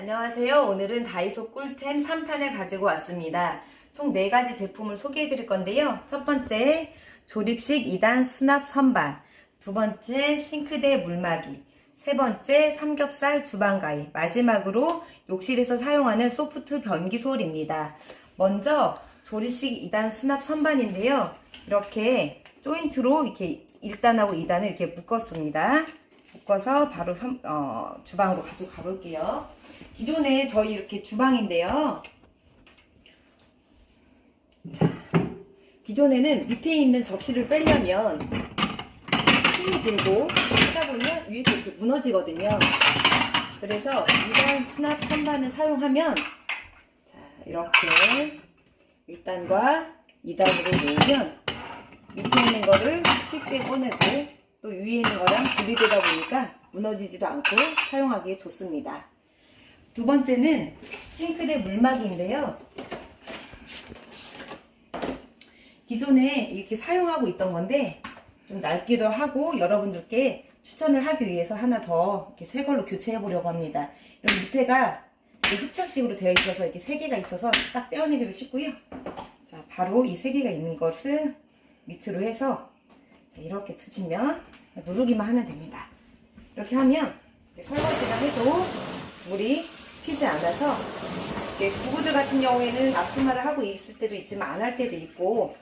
안녕하세요. 오늘은 다이소 꿀템 3탄을 가지고 왔습니다. 총 4가지 제품을 소개해 드릴 건데요. 첫 번째, 조립식 2단 수납 선반. 두 번째, 싱크대 물막이. 세 번째, 삼겹살 주방가위. 마지막으로 욕실에서 사용하는 소프트 변기솔입니다. 먼저, 조립식 2단 수납 선반인데요. 이렇게 조인트로 이렇게 1단하고 2단을 이렇게 묶었습니다. 묶어서 바로 섬- 어, 주방으로 가지고 가볼게요. 기존에 저희 이렇게 주방인데요. 자, 기존에는 밑에 있는 접시를 빼려면 힘이 들고 하다 보면 위에 이렇게 무너지거든요. 그래서 2단 수납 선반을 사용하면 자, 이렇게 1단과 2단으로 놓으면 밑에 있는 거를 쉽게 꺼내고 또 위에 있는 거랑 분리되다 보니까 무너지지도 않고 사용하기에 좋습니다. 두 번째는 싱크대 물막이인데요. 기존에 이렇게 사용하고 있던 건데 좀 낡기도 하고 여러분들께 추천을 하기 위해서 하나 더 이렇게 새 걸로 교체해 보려고 합니다. 여기 밑에가 흡착식으로 되어 있어서 이렇게 세 개가 있어서 딱 떼어내기도 쉽고요. 자, 바로 이 세 개가 있는 것을 밑으로 해서 자, 이렇게 붙이면 누르기만 하면 됩니다. 이렇게 하면 설거지를 해도 물이 튀지 않아서 이렇게 부부들 같은 경우에는 앞치마를 하고 있을 때도 있지만 안 할 때도 있고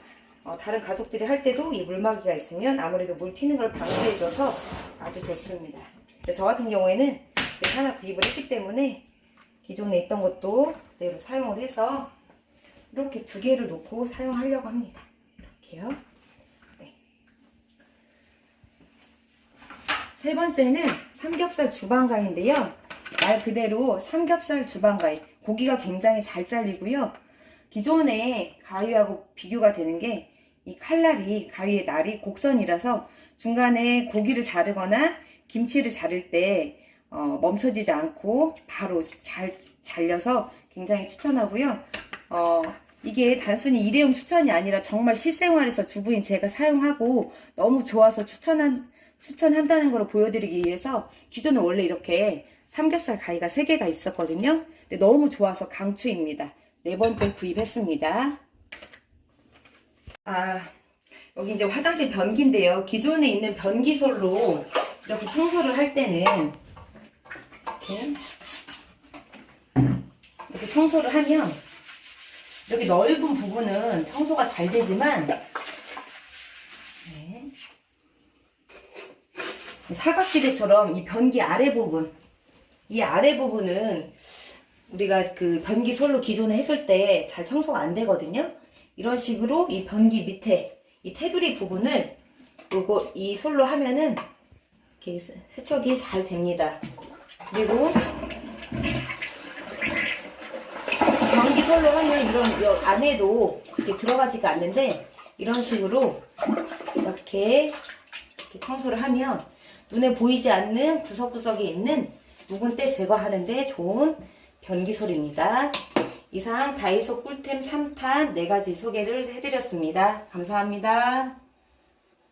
어, 다른 가족들이 할 때도 이 물막이가 있으면 아무래도 물 튀는 걸 방지해줘서 아주 좋습니다. 저 같은 경우에는 하나 구입을 했기 때문에 기존에 있던 것도 그대로 사용을 해서 이렇게 두 개를 놓고 사용하려고 합니다. 이렇게요. 네. 세 번째는 삼겹살 주방가위인데요. 말 그대로 삼겹살 주방가위. 고기가 굉장히 잘 잘리고요. 기존의 가위하고 비교가 되는 게 이 칼날이 가위의 날이 곡선이라서 중간에 고기를 자르거나 김치를 자를 때 어, 멈춰지지 않고 바로 잘 잘려서 굉장히 추천하고요. 어, 이게 단순히 일회용 추천이 아니라 정말 실생활에서 주부인 제가 사용하고 너무 좋아서 추천한 추천한다는 걸 보여드리기 위해서 기존에 원래 이렇게 삼겹살 가위가 3개가 있었거든요. 근데 너무 좋아서 강추입니다. 네 번째 구입했습니다. 아, 여기 이제 화장실 변기인데요. 기존에 있는 변기솔로 이렇게 청소를 할 때는 이렇게, 이렇게 청소를 하면 이렇게 넓은 부분은 청소가 잘 되지만 네. 사각지대처럼 이 변기 아래 부분 이 아래 부분은 우리가 그 변기 솔로 기존에 했을 때 잘 청소가 안 되거든요. 이런 식으로 이 변기 밑에 이 테두리 부분을 요거 이 솔로 하면은 이렇게 세- 세척이 잘 됩니다. 그리고 변기 솔로 하면 이런 요 안에도 이렇게 들어가지가 않는데 이런 식으로 이렇게, 이렇게 청소를 하면 눈에 보이지 않는 구석구석에 있는 묵은 때 제거하는데 좋은 변기솔입니다. 이상 다이소 꿀템 3탄 4가지 소개를 해드렸습니다. 감사합니다.